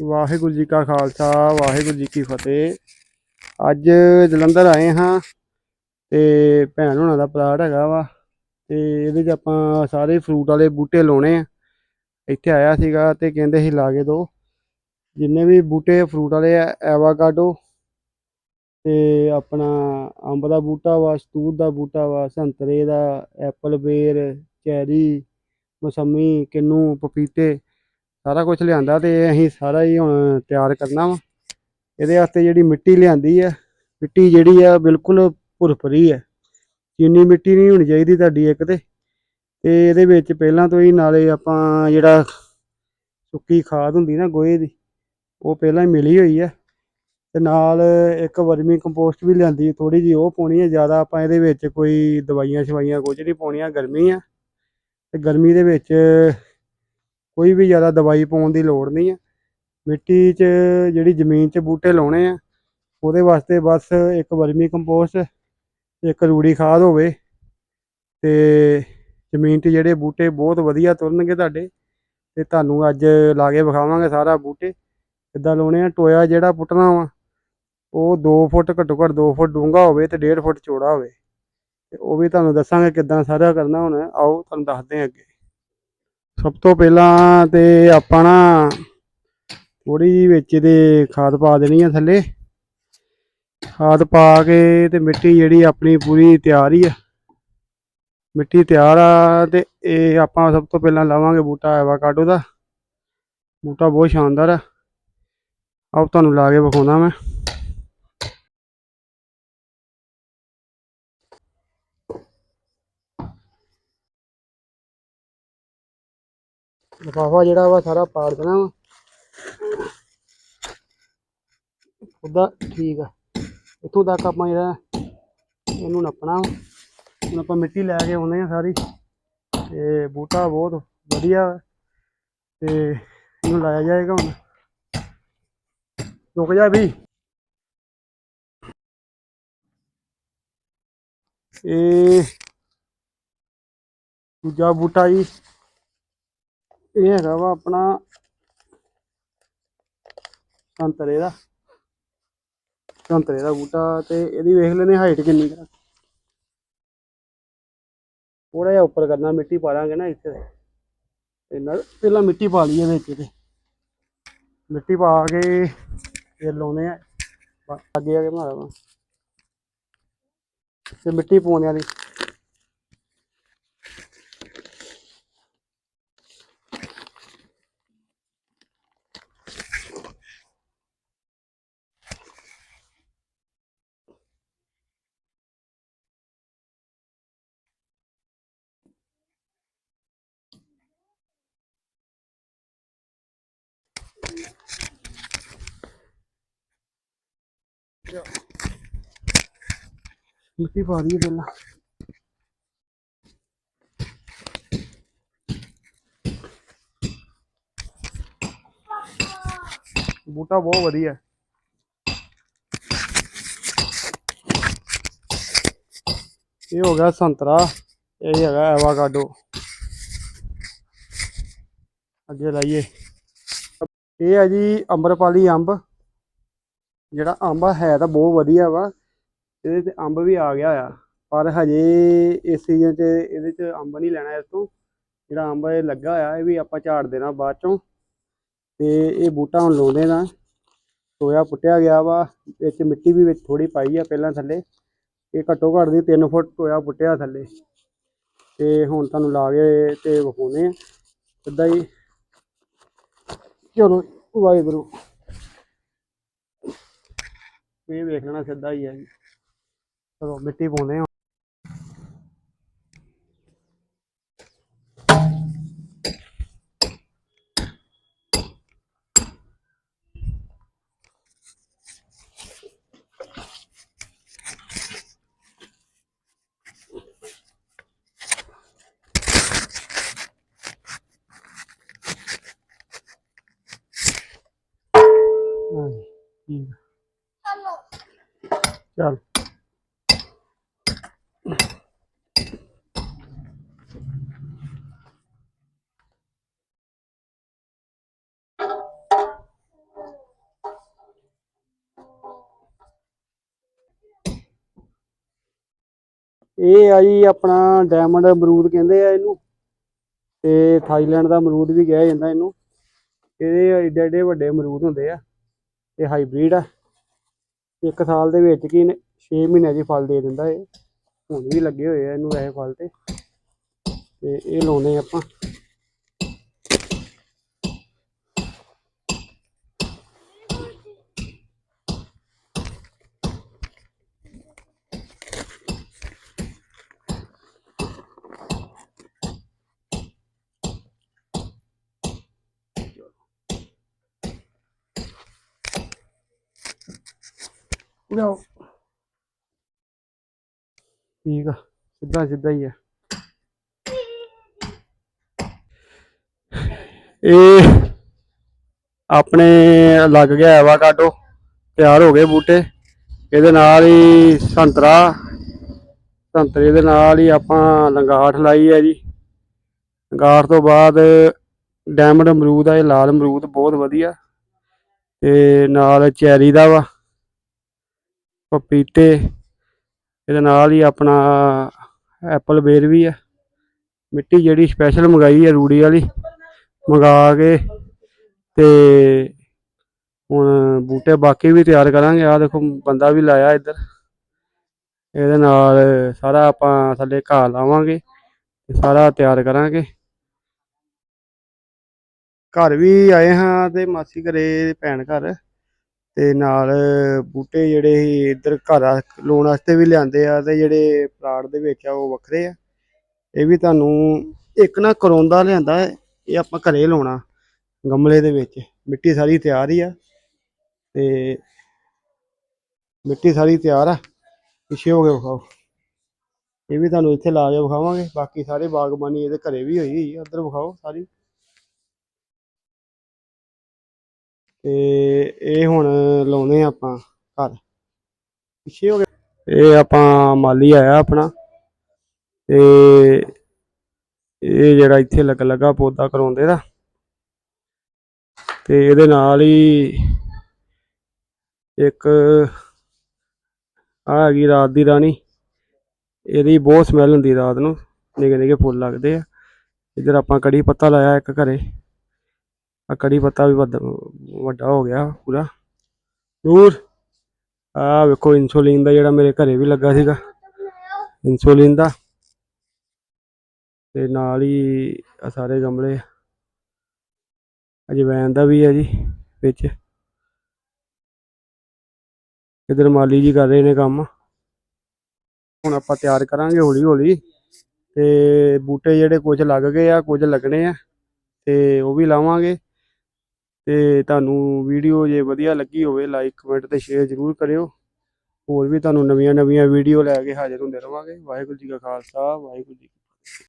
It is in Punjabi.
ਵਾਹਿਗੁਰੂ ਜੀ ਕਾ ਖਾਲਸਾ, ਵਾਹਿਗੁਰੂ ਜੀ ਕੀ ਫਤਿਹ। ਅੱਜ ਜਲੰਧਰ ਆਏ ਹਾਂ ਤੇ ਭੈਣ ਹੋਣਾ ਦਾ ਪਲਾਟ ਹੈਗਾ ਵਾ ਤੇ ਇਹਦੇ 'ਚ ਆਪਾਂ ਸਾਰੇ ਫਰੂਟ ਵਾਲੇ ਬੂਟੇ ਲਾਉਣੇ ਆ। ਇੱਥੇ ਆਇਆ ਸੀਗਾ ਤੇ ਕਹਿੰਦੇ ਸੀ ਲਾ ਕੇ ਦੋ। ਜਿੰਨੇ ਵੀ ਬੂਟੇ ਫਰੂਟ ਵਾਲੇ ਆ ਐਵਾਕਾਡੋ ਤੇ ਆਪਣਾ ਅੰਬ ਦਾ ਬੂਟਾ ਵਾ ਸਤੂਤ ਦਾ ਬੂਟਾ ਵਾ, ਸੰਤਰੇ ਦਾ ਐਪਲ ਬੇਰ ਚੈਰੀ ਮੌਸੰਮੀ, ਕਿੰਨੂ, ਪਪੀਤੇ ਸਾਰਾ ਕੁਝ ਲਿਆਂਦਾ ਤੇ ਅਸੀਂ ਸਾਰਾ ਹੀ ਹੁਣ ਤਿਆਰ ਕਰਨਾ ਵਾ। ਇਹਦੇ ਵਾਸਤੇ ਜਿਹੜੀ ਮਿੱਟੀ ਲਿਆਂਦੀ ਆ, ਮਿੱਟੀ ਜਿਹੜੀ ਆ ਬਿਲਕੁਲ ਭੁਰਭਰੀ ਆ। ਚੀਨੀ ਮਿੱਟੀ ਨਹੀਂ ਹੋਣੀ ਚਾਹੀਦੀ ਤੁਹਾਡੀ ਇੱਕ ਤੇ। ਤੇ ਇਹਦੇ ਵਿੱਚ ਪਹਿਲਾਂ ਤੋਂ ਹੀ ਨਾਲੇ ਆਪਾਂ ਜਿਹੜਾ ਸੁੱਕੀ ਖਾਦ ਹੁੰਦੀ ਨਾ ਗੋਹੇ ਦੀ, ਉਹ ਪਹਿਲਾਂ ਹੀ ਮਿਲੀ ਹੋਈ ਆ। ਤੇ ਨਾਲ ਇੱਕ ਵਰਮੀ ਕੰਪੋਸਟ ਵੀ ਲਿਆਂਦੀ ਥੋੜੀ ਜਿਹੀ ਉਹ ਪਾਉਣੀ ਹੈ ਜ਼ਿਆਦਾ ਆਪਾਂ ਇਹਦੇ ਵਿੱਚ ਕੋਈ ਦਵਾਈਆਂ ਸ਼ਵਾਈਆਂ ਕੁਝ ਨਹੀਂ ਪਾਉਣੀਆਂ, ਗਰਮੀ ਆ। ਤੇ ਗਰਮੀ ਦੇ ਵਿੱਚ ਕੋਈ ਵੀ ਜ਼ਿਆਦਾ ਦਵਾਈ ਪਾਉਣ ਦੀ ਲੋੜ ਨਹੀਂ ਆ। ਮਿੱਟੀ 'ਚ ਜਿਹੜੀ ਜ਼ਮੀਨ 'ਚ ਬੂਟੇ ਲਾਉਣੇ ਆ, ਉਹਦੇ ਵਾਸਤੇ ਬਸ ਇੱਕ ਵਰਮੀ ਕੰਪੋਸਟ, ਇੱਕ ਰੂੜੀ ਖਾਦ ਹੋਵੇ ਤੇ ਜ਼ਮੀਨ 'ਚ ਜਿਹੜੇ ਬੂਟੇ ਬਹੁਤ ਵਧੀਆ ਤੁਰਨਗੇ ਤੁਹਾਡੇ ਤੇ ਤੁਹਾਨੂੰ ਅੱਜ ਲਾ ਕੇ ਵਿਖਾਵਾਂਗੇ ਸਾਰਾ ਬੂਟੇ। ਕਿੱਦਾਂ ਲਾਉਣੇ ਆ? ਟੋਇਆ ਜਿਹੜਾ ਪੁੱਟਣਾ ਵਾ, ਉਹ 2 ਫੁੱਟ ਘੱਟੋ ਘੱਟ 2 ਫੁੱਟ ਡੂੰਘਾ ਹੋਵੇ ਤੇ 1.5 ਫੁੱਟ ਚੌੜਾ ਹੋਵੇ। ਤੇ ਉਹ ਵੀ ਤੁਹਾਨੂੰ ਦੱਸਾਂਗੇ ਕਿੱਦਾਂ ਸਾਰਾ ਕਰਨਾ ਹੁਣ। ਆਓ, ਤੁਹਾਨੂੰ ਦੱਸਦੇ ਹਾਂ ਅੱਗੇ। ਸਭ ਤੋਂ ਪਹਿਲਾਂ ਤੇ ਆਪਾਂ ਨਾ ਥੋੜੀ ਜਿਹੀ ਵਿੱਚ ਇਹਦੇ ਖਾਦ ਪਾ ਦੇਣੀ ਆ ਥੱਲੇ। ਖਾਦ ਪਾ ਕੇ ਤੇ ਮਿੱਟੀ ਜਿਹੜੀ ਆਪਣੀ ਪੂਰੀ ਤਿਆਰ ਹੀ ਆ। ਮਿੱਟੀ ਤਿਆਰ ਆ ਤੇ ਇਹ ਆਪਾਂ ਸਭ ਤੋਂ ਪਹਿਲਾਂ ਲਾਵਾਂਗੇ ਬੂਟਾ ਐਵਾਕਾਡੋ ਦਾ। ਬੂਟਾ ਬਹੁਤ ਸ਼ਾਨਦਾਰ ਆ। ਆਓ ਤੁਹਾਨੂੰ ਲਾ ਕੇ ਵਿਖਾਉਂਦਾ ਮੈਂ। ਲਿਫਾਫਾ ਜਿਹੜਾ ਵਾ ਸਾਰਾ ਪਾੜ ਦੇਣਾ ਵਾ। ਉਹਦਾ ਠੀਕ ਆ। ਇੱਥੋਂ ਤੱਕ ਆਪਾਂ ਜਿਹੜਾ ਇਹਨੂੰ ਨੱਪਣਾ ਵਾ। ਹੁਣ ਆਪਾਂ ਮਿੱਟੀ ਲੈ ਕੇ ਆਉਂਦੇ ਆ ਸਾਰੀ। ਤੇ ਬੂਟਾ ਬਹੁਤ ਵਧੀਆ ਵਾ। ਤੇ ਇਹਨੂੰ ਲਾਇਆ ਜਾਏਗਾ ਹੁਣ। ਰੁਕ ਜਾ ਵੀ। ਇਹ ਦੂਜਾ ਬੂਟਾ ਜੀ। ਇਹ ਹੈਗਾ ਵਾ ਆਪਣਾ ਸੰਤਰੇ ਦਾ। ਸੰਤਰੇ ਦਾ ਬੂਟਾ ਤੇ ਇਹਦੀ ਵੇਖ ਲੈਨੇ ਹਾਈਟ ਕਿੰਨੀ ਕੁ ਥੋੜਾ ਜਿਹਾ ਉੱਪਰ ਕਰਨਾ, ਮਿੱਟੀ ਪਾ ਲਾਂਗੇ ਨਾ ਇੱਥੇ। ਇਹਨਾਂ ਪਹਿਲਾਂ ਮਿੱਟੀ ਪਾ ਲਈਏ ਵਿੱਚ ਤੇ। ਮਿੱਟੀ ਪਾ ਕੇ ਫਿਰ ਲਾਉਨੇ ਆ ਬ- ਅੱਗੇ ਆ ਕੇ ਤੇ ਮਿੱਟੀ ਪਾਉਣ ਵਾਲੀ ਮਿੱਟੀ ਪਾ ਦਈਏ ਪਹਿਲਾਂ ਬੂਟਾ ਬਹੁਤ ਵਧੀਆ ਹੈ। ਇਹ ਹੋ ਗਿਆ ਸੰਤਰਾ ਇਹ ਹੈਗਾ ਐਵਾਕਾਡੋ ਅੱਗੇ ਲਾਈਏ ਇਹ ਆ ਜੀ ਅੰਬਰਪਾਲੀ ਅੰਬ। ਜਿਹੜਾ ਅੰਬ ਹੈ ਤਾਂ ਬਹੁਤ ਵਧੀਆ ਵਾ। ਇਹਦੇ ਤੇ ਅੰਬ ਵੀ ਆ ਗਿਆ ਆ ਪਰ ਹਜੇ ਇਸ ਸੀਜ਼ਨ 'ਚ ਇਹਦੇ 'ਚ ਅੰਬ ਨਹੀਂ ਲੈਣਾ ਇਸ ਤੋਂ। ਜਿਹੜਾ ਅੰਬ ਇਹ ਲੱਗਾ ਆ ਇਹ ਵੀ ਆਪਾਂ ਝਾੜ ਦੇਣਾ ਬਾਅਦ ਚੋਂ। ਤੇ ਇਹ ਬੂਟਾ ਹੁਣ ਲਾਉਂਦੇ ਨਾ। ਟੋਇਆ ਪੁੱਟਿਆ ਗਿਆ ਵਾ। ਵਿੱਚ ਮਿੱਟੀ ਵੀ ਵਿੱਚ ਥੋੜੀ ਪਾਈ ਆ ਪਹਿਲਾਂ ਥੱਲੇ। ਇਹ ਘੱਟੋ ਘੱਟ ਦੀ 3 ਫੁੱਟ ਟੋਇਆ ਪੁੱਟਿਆ ਥੱਲੇ। ਤੇ ਹੁਣ ਤੁਹਾਨੂੰ ਲਾ ਕੇ ਤੇ ਵਿਖਾਉਨੇ ਆ। ਸਿੱਧਾ ਹੀ ਚਲੋ ਵਾਹਿਗੁਰੂ। ਇਹ ਵੇਖ ਲੈਣਾ ਸਿੱਧਾ ਹੀ ਹੈ ਜੀ। ਚਲੋ ਮਿੱਟੀ ਪਾਉਂਦੇ ਹਾਂ। ਠੀਕ ਚਲੋ। ਚਲ। ਇਹ ਆ ਜੀ ਆਪਣਾ ਡਾਇਮੰਡ ਅਮਰੂਦ ਕਹਿੰਦੇ ਆ ਇਹਨੂੰ। ਤੇ ਥਾਈਲੈਂਡ ਦਾ ਅਮਰੂਦ ਵੀ ਕਿਹਾ ਜਾਂਦਾ ਇਹਨੂੰ। ਇਹਦੇ ਏਡੇ ਏਡੇ ਵੱਡੇ ਅਮਰੂਦ ਹੁੰਦੇ ਆ। ਇਹ ਹਾਈਬ੍ਰਿਡ ਆ। ਇੱਕ ਸਾਲ ਦੇ ਵਿੱਚ ਕੀ 6 ਮਹੀਨਿਆਂ 'ਚ ਫਲ ਦੇ ਦਿੰਦਾ ਇਹ। ਹੁਣ ਵੀ ਲੱਗੇ ਹੋਏ ਆ ਇਹਨੂੰ ਵੈਸੇ ਫਲ ਤੇ। ਤੇ ਇਹ ਲਾਉਣੇ ਆਪਾਂ। ਲਿਆਓ ਠੀਕ ਆ, ਸਿੱਧਾ ਸਿੱਧਾ ਹੀ ਆ। ਇਹ ਆਪਣੇ ਲੱਗ ਗਿਆ ਐਵਾਕਾਡੋ, ਤਿਆਰ ਹੋ ਗਏ ਬੂਟੇ। ਇਹਦੇ ਨਾਲ ਹੀ ਸੰਤਰਾ, ਸੰਤਰੇ ਦੇ ਨਾਲ ਹੀ ਆਪਾਂ ਲੰਗਾਠ ਲਾਈ ਹੈ ਜੀ। ਲੰਗਾਠ ਤੋਂ ਬਾਅਦ ਡਾਇਮੰਡ ਅਮਰੂਦ ਆ, ਇਹ ਲਾਲ ਅਮਰੂਦ ਬਹੁਤ ਵਧੀਆ। ਤੇ ਨਾਲ ਚੈਰੀ ਦਾ ਵਾ। ਪਪੀਤੇ, ਇਹਦੇ ਨਾਲ ਹੀ ਆਪਣਾ ਐਪਲ ਬੇਰ ਵੀ ਆ। ਮਿੱਟੀ ਜਿਹੜੀ ਸਪੈਸ਼ਲ ਮੰਗਾਈ ਹੈ ਰੂੜੀ ਵਾਲੀ, ਮੰਗਾ ਕੇ ਤੇ ਹੁਣ ਬੂਟੇ ਬਾਕੀ ਵੀ ਤਿਆਰ ਕਰਾਂਗੇ। ਆ ਦੇਖੋ ਬੰਦਾ ਵੀ ਲਾਇਆ ਇੱਧਰ। ਇਹਦੇ ਨਾਲ ਸਾਰਾ ਆਪਾਂ ਥੱਲੇ ਘਾਹ ਲਾਵਾਂਗੇ ਤੇ ਸਾਰਾ ਤਿਆਰ ਕਰਾਂਗੇ। ਘਰ ਵੀ ਆਏ ਹਾਂ ਤੇ ਮਾਸੀ ਘਰੇ ਭੈਣ ਘਰ। ਤੇ ਨਾਲ ਬੂਟੇ ਜਿਹੜੇ ਸੀ ਇੱਧਰ ਘਰ ਲਾਉਣ ਵਾਸਤੇ ਵੀ ਲਿਆਂਦੇ ਆ ਤੇ ਜਿਹੜੇ ਪਲਾਟ ਦੇ ਵਿੱਚ ਆ ਉਹ ਵੱਖਰੇ ਆ। ਇਹ ਵੀ ਤੁਹਾਨੂੰ ਇੱਕ ਨਾ ਕਰੌਂਦਾ ਲਿਆਂਦਾ, ਇਹ ਆਪਾਂ ਘਰੇ ਲਾਉਣਾ ਗਮਲੇ ਦੇ ਵਿੱਚ। ਮਿੱਟੀ ਸਾਰੀ ਤਿਆਰ ਹੀ ਆ ਤੇ ਮਿੱਟੀ ਸਾਰੀ ਤਿਆਰ ਆ। ਪਿੱਛੇ ਹੋ ਕੇ ਵਿਖਾਓ। ਇਹ ਵੀ ਤੁਹਾਨੂੰ ਇੱਥੇ ਲਾ ਕੇ ਵਿਖਾਵਾਂਗੇ। ਬਾਕੀ ਸਾਰੇ ਬਾਗਬਾਨੀ ਇਹਦੇ ਘਰੇ ਵੀ ਹੋਈ ਹੋਈ ਆ। ਉੱਧਰ ਵਿਖਾਓ ਸਾਰੀ। ਤੇ ਇਹ ਹੁਣ ਲਾਉਣੇ ਆ ਆਪਾਂ ਘਰ। ਪਿੱਛੇ ਹੋ ਗਏ। ਇਹ ਆਪਾਂ ਮਾਲੀ ਆਇਆ ਆਪਣਾ। ਤੇ ਇਹ ਜਿਹੜਾ ਇੱਥੇ ਲੱਗ ਲੱਗਾ ਪੌਦਾ ਕਰਾਉਂਦੇ ਦਾ। ਤੇ ਇਹਦੇ ਨਾਲ ਹੀ ਇੱਕ ਆ ਹੈਗੀ ਰਾਤ ਦੀ ਰਾਣੀ। ਇਹਦੀ ਬਹੁਤ ਸਮੈਲ ਹੁੰਦੀ ਰਾਤ ਨੂੰ। ਨਿੱਕੇ ਨਿੱਕੇ ਫੁੱਲ ਲੱਗਦੇ ਆ। ਇੱਧਰ ਆਪਾਂ ਕੜੀ ਪੱਤਾ ਲਾਇਆ ਇੱਕ ਘਰੇ। ਆ ਕੜੀ ਪੱਤਾ ਵੀ ਵੱਡਾ ਵੱਡਾ ਹੋ ਗਿਆ ਪੂਰਾ। ਨੂਰ ਆ ਵੇਖੋ ਇਨਸੂਲਿਨ ਦਾ ਜਿਹੜਾ ਮੇਰੇ ਘਰੇ ਵੀ ਲੱਗਾ ਸੀਗਾ। ਇਨਸੂਲਿਨ ਦਾ। ਤੇ ਨਾਲ ਹੀ ਆ ਸਾਰੇ ਗਮਲੇ। ਅਜਵੈਨ ਦਾ ਵੀ ਹੈ ਜੀ, ਵਿੱਚ। ਇਧਰ ਮਾਲੀ ਜੀ ਕਰ ਰਹੇ ਨੇ ਕੰਮ। ਹੁਣ ਆਪਾਂ ਤਿਆਰ ਕਰਾਂਗੇ ਹੌਲੀ ਹੌਲੀ ਤੇ ਬੂਟੇ ਜਿਹੜੇ ਕੁਝ ਲੱਗ ਗਏ ਆ, ਕੁਝ ਲੱਗਣੇ ਆ। ਤੇ ਉਹ ਵੀ ਲਾਵਾਂਗੇ। ਤੇ ਤੁਹਾਨੂੰ ਵੀਡੀਓ ਜੇ ਵਧੀਆ ਲੱਗੀ ਹੋਵੇ ਲਾਈਕ ਕਮੈਂਟ ਤੇ ਸ਼ੇਅਰ ਜ਼ਰੂਰ ਕਰਿਓ। ਹੋਰ ਵੀ ਤੁਹਾਨੂੰ ਨਵੀਆਂ ਨਵੀਆਂ ਵੀਡੀਓ ਲੈ ਕੇ ਹਾਜ਼ਰ ਹੁੰਦੇ ਰਵਾਂਗੇ। ਵਾਹਿਗੁਰੂ ਜੀ ਕਾ ਖਾਲਸਾ, ਵਾਹਿਗੁਰੂ ਜੀ